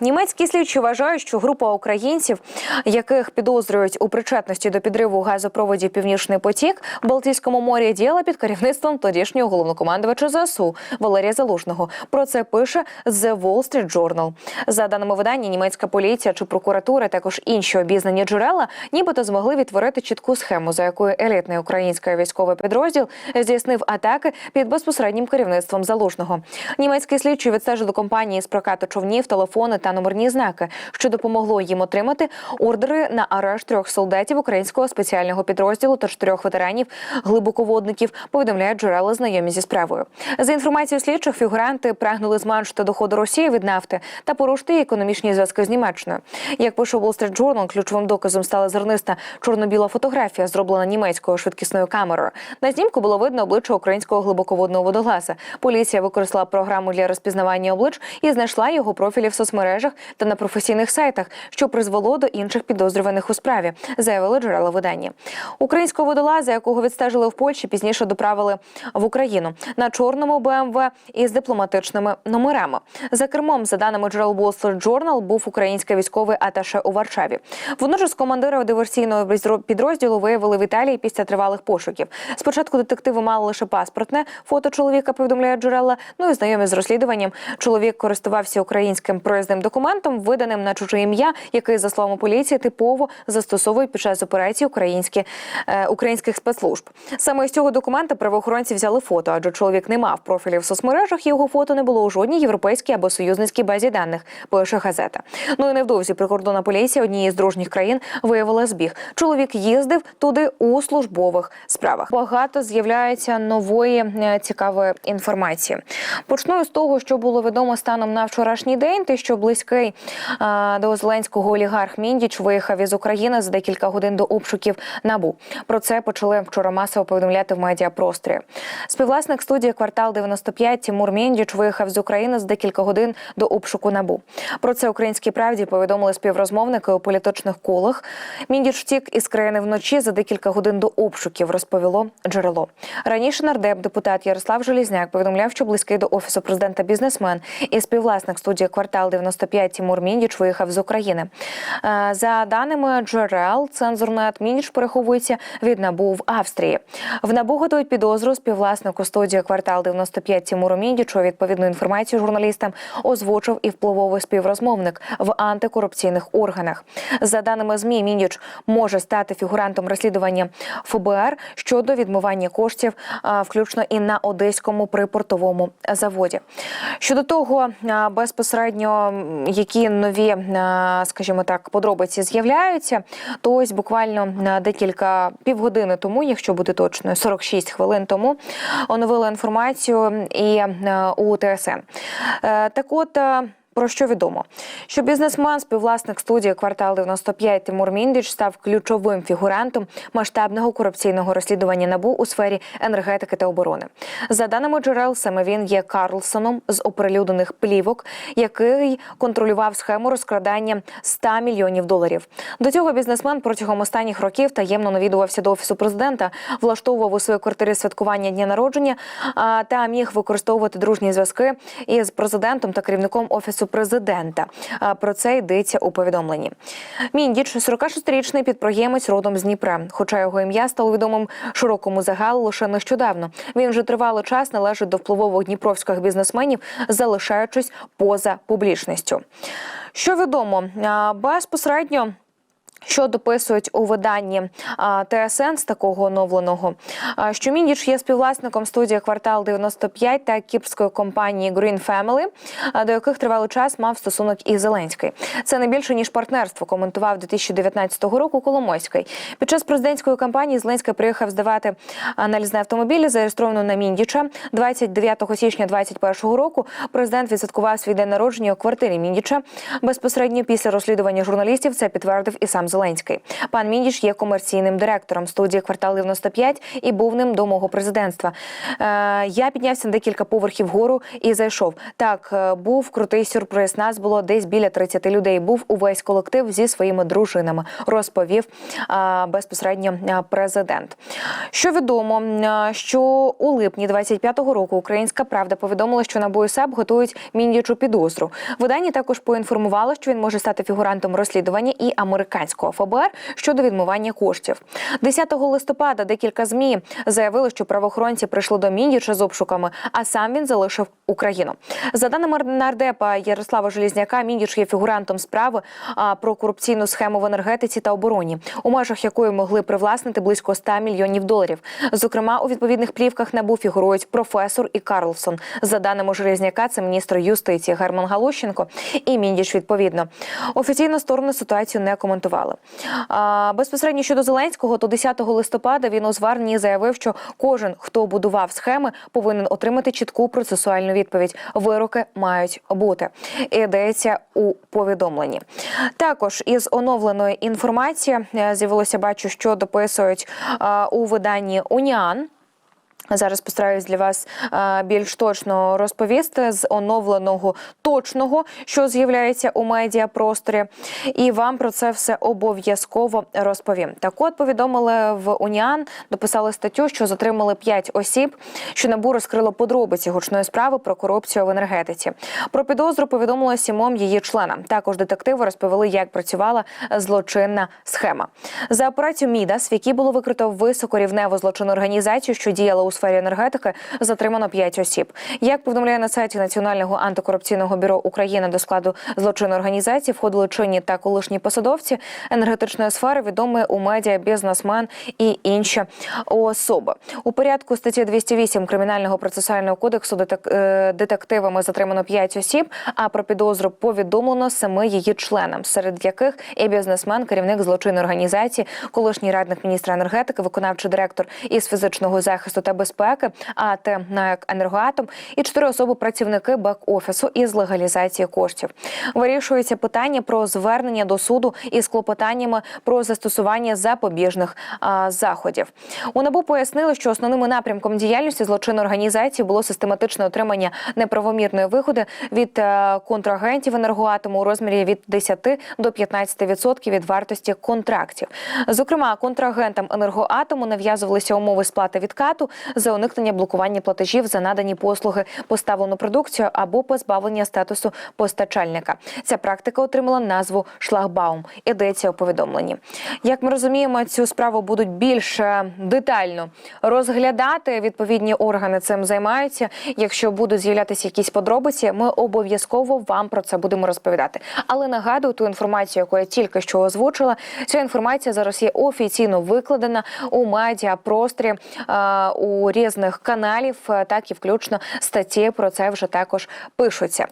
Німецькі слідчі вважають, що група українців, яких підозрюють у причетності до підриву газопроводів Північний потік в Балтійському морі, діяла під керівництвом тодішнього головнокомандувача ЗСУ Валерія Залужного. Про це пише The Wall Street Journal. За даними видання, німецька поліція чи прокуратура, також інші обізнані джерела, нібито змогли відтворити чітку схему, за якою елітний український військовий підрозділ здійснив атаки під безпосереднім керівництвом Залужного. Німецькі слідчі відстежили компанії з прокату човнів, телефони та номерні знаки, що допомогло їм отримати ордери на арешт трьох солдатів українського спеціального підрозділу та чотирьох ветеранів глибоководників. Повідомляють джерела знайомі зі справою. За інформацією слідчих, фігуранти прагнули зменшити доходи Росії від нафти та порушити економічні зв'язки з Німеччиною. Як пише Wall Street Journal, ключовим доказом стала зерниста чорно-біла фотографія, зроблена німецькою швидкісною камерою. На знімку було видно обличчя українського глибоководного водолаза. Поліція використала програму для розпізнавання облич і знайшла його профілі в соцмережах та на професійних сайтах, що призвело до інших підозрюваних у справі, заявили джерела видання. Українського водолаза, якого відстежили в Польщі, пізніше доправили в Україну на чорному БМВ із дипломатичними номерами. За кермом, за даними джерел Wall Street Journal, був український військовий аташе у Варшаві. Водночас командира диверсійного підро- підрозділу виявили в Італії після тривалих пошуків. Спочатку детективи мали лише паспортне фото чоловіка, повідомляють джерела. Ну і знайомі з розслідуванням. Чоловік користувався українським проїзним документом, виданим на чуже ім'я, який, за словами поліції, типово застосовують під час операції українські е, українських спецслужб. Саме із цього документа правоохоронці взяли фото, адже чоловік не мав профілів в соцмережах. Його фото не було у жодній європейській або союзницькій базі даних. Пише газета. Ну і невдовзі прикордонна поліція однієї з дружніх країн виявила збіг. Чоловік їздив туди у службових справах. Багато з'являється нової е, цікавої інформації. Почну з того, що було відомо станом на вчорашній день, те, що близький е, до Зеленського олігарх Міндіч виїхав із України за декілька годин до обшуків набу. Про це почали вчора масово повідомляти в медіапросторі. Співвласник студії квартал 95 Тимур Міндіч виїхав з України за декілька годин до обшуку набу. Про це українській правді повідомили співрозмовники у політичних колах. Міндіч втік із країни вночі за декілька годин до обшуків, розповіло джерело. Раніше нардеп депутат Ярослав Желізняк повідомляв, що близький до офісу президента бізнесмен і співвласник студії квартал 95 Тимур Міндіч виїхав з України. Е, За даними джерел, цензурнет Міндіч переховується від набу в Австрії. В набу готують підозру співвласнику студії квартал 95 Тимуру Міндічу. Відповідну інформацію журналістам озвучив і впливовий співрозмовник в антикорупційних органах. За даними змі, Міндіч може стати фігурантом розслідування ФБР щодо відмивання коштів, включно і на одеському припортовому заводі. Щодо того, безпосередньо які нові, а, скажімо так, подробиці з'являються, то ось буквально а, декілька півгодини тому, якщо бути точною, 46 хвилин тому оновила інформацію і е, у ТСН. Е, Так от. Про що відомо? Що бізнесмен, співвласник студії квартал 95 Тимур Міндіч став ключовим фігурантом масштабного корупційного розслідування набу у сфері енергетики та оборони. За даними джерел, саме він є Карлсоном з оприлюднених плівок, який контролював схему розкрадання 100 мільйонів доларів. До цього бізнесмен протягом останніх років таємно навідувався до офісу президента, влаштовував у своїй квартирі святкування дня народження та міг використовувати дружні зв'язки із президентом та керівником офісу президента. Про це йдеться у повідомленні. Міндіч, 46-річний підприємець родом з Дніпра. Хоча його ім'я стало відомим широкому загалу лише нещодавно. Він вже тривалий час належить до впливових дніпровських бізнесменів, залишаючись поза публічністю. Що відомо безпосередньо. Що дописують у виданні ТСН з такого оновленого, що Міндіч є співвласником студії квартал 95 та кіпрської компанії Green Family, до яких тривалий час мав стосунок і Зеленський. Це не більше ніж партнерство. Коментував 2019 року Коломойський. Під час президентської кампанії Зеленський приїхав здавати аналіз на автомобілі, зареєстровану на Міндіча 29 січня 2021 року. Президент відсвяткував свій день народження у квартирі Міндіча. Безпосередньо після розслідування журналістів це підтвердив і сам Зеленський. Зеленський. Пан Міндіш є комерційним директором студії квартал 95 і був ним до мого президентства. Е, я піднявся на декілька поверхів вгору і зайшов. Так, е, був крутий сюрприз. Нас було десь біля 30 людей. Був увесь колектив зі своїми дружинами. Розповів е, безпосередньо президент. Що відомо, що у липні 25-го року Українська Правда повідомила, що НАБУ і САП готують Міндічу підозру. Видання також поінформувало, що він може стати фігурантом розслідування і американського ФБР щодо відмивання коштів. 10 листопада декілька змі заявили, що правоохоронці прийшли до Міндіча з обшуками, а сам він залишив Україну. За даними нардепа Ярослава Желізняка, Міндіч є фігурантом справи про корупційну схему в енергетиці та обороні, у межах якої могли привласнити близько 100 мільйонів доларів. Зокрема, у відповідних плівках НАБУ фігурують професор і Карлсон. За даними Железняка, це міністр юстиції Герман Галущенко і Міндіч відповідно. Офіційно сторони ситуацію не коментували. А, безпосередньо щодо Зеленського, то 10 листопада він у зверненні заявив, що кожен, хто будував схеми, повинен отримати чітку процесуальну відповідь. Вироки мають бути. Йдеться у повідомленні. Також із оновленої інформації е, з'явилося, бачу, що дописують а, у виданні Уніан. Зараз постараюсь для вас е, більш точно розповісти з оновленого точного, що з'являється у медіапросторі, і вам про це все обов'язково розповім. Так от повідомили в Уніан, дописали статтю, що затримали 5 осіб, що набу розкрило подробиці гучної справи про корупцію в енергетиці. Про підозру повідомили сімом її членам. Також детективи розповіли, як працювала злочинна схема. За операцію Мідас, в якій було викрито високорівневу злочинну організацію, що діяла у сфері енергетики, затримано 5 осіб. Як повідомляє на сайті Національного антикорупційного бюро України до складу злочинної організації, входили чинні та колишні посадовці енергетичної сфери, відомі у медіа, бізнесмен і інші особи. У порядку статті 208 кримінального процесуального кодексу е, детективами затримано 5 осіб. А про підозру повідомлено семи її членам, серед яких і бізнесмен, керівник злочинної організації, колишній радник міністра енергетики, виконавчий директор із фізичного захисту та безпеки, АТ НАЕК «Енергоатом» і чотири особи працівники бек-офісу із легалізації коштів. Вирішується питання про звернення до суду із клопотаннями про застосування запобіжних а, заходів. У НАБУ пояснили, що основним напрямком діяльності злочинної організації було систематичне отримання неправомірної вигоди від е, контрагентів енергоатому у розмірі від 10 до 15% від вартості контрактів. Зокрема, контрагентам енергоатому нав'язувалися умови сплати відкату за уникнення блокування платежів за надані послуги, поставлену продукцію або позбавлення статусу постачальника. Ця практика отримала назву шлагбаум. Ідеться у повідомленні. Як ми розуміємо, цю справу будуть більш е, детально розглядати. Відповідні органи цим займаються. Якщо будуть з'являтися якісь подробиці, ми обов'язково вам про це будемо розповідати. Але нагадую ту інформацію, яку я тільки що озвучила. Ця інформація зараз є офіційно викладена у медіапросторі е, у різних каналів, е, так і включно статті про це вже також пишуться.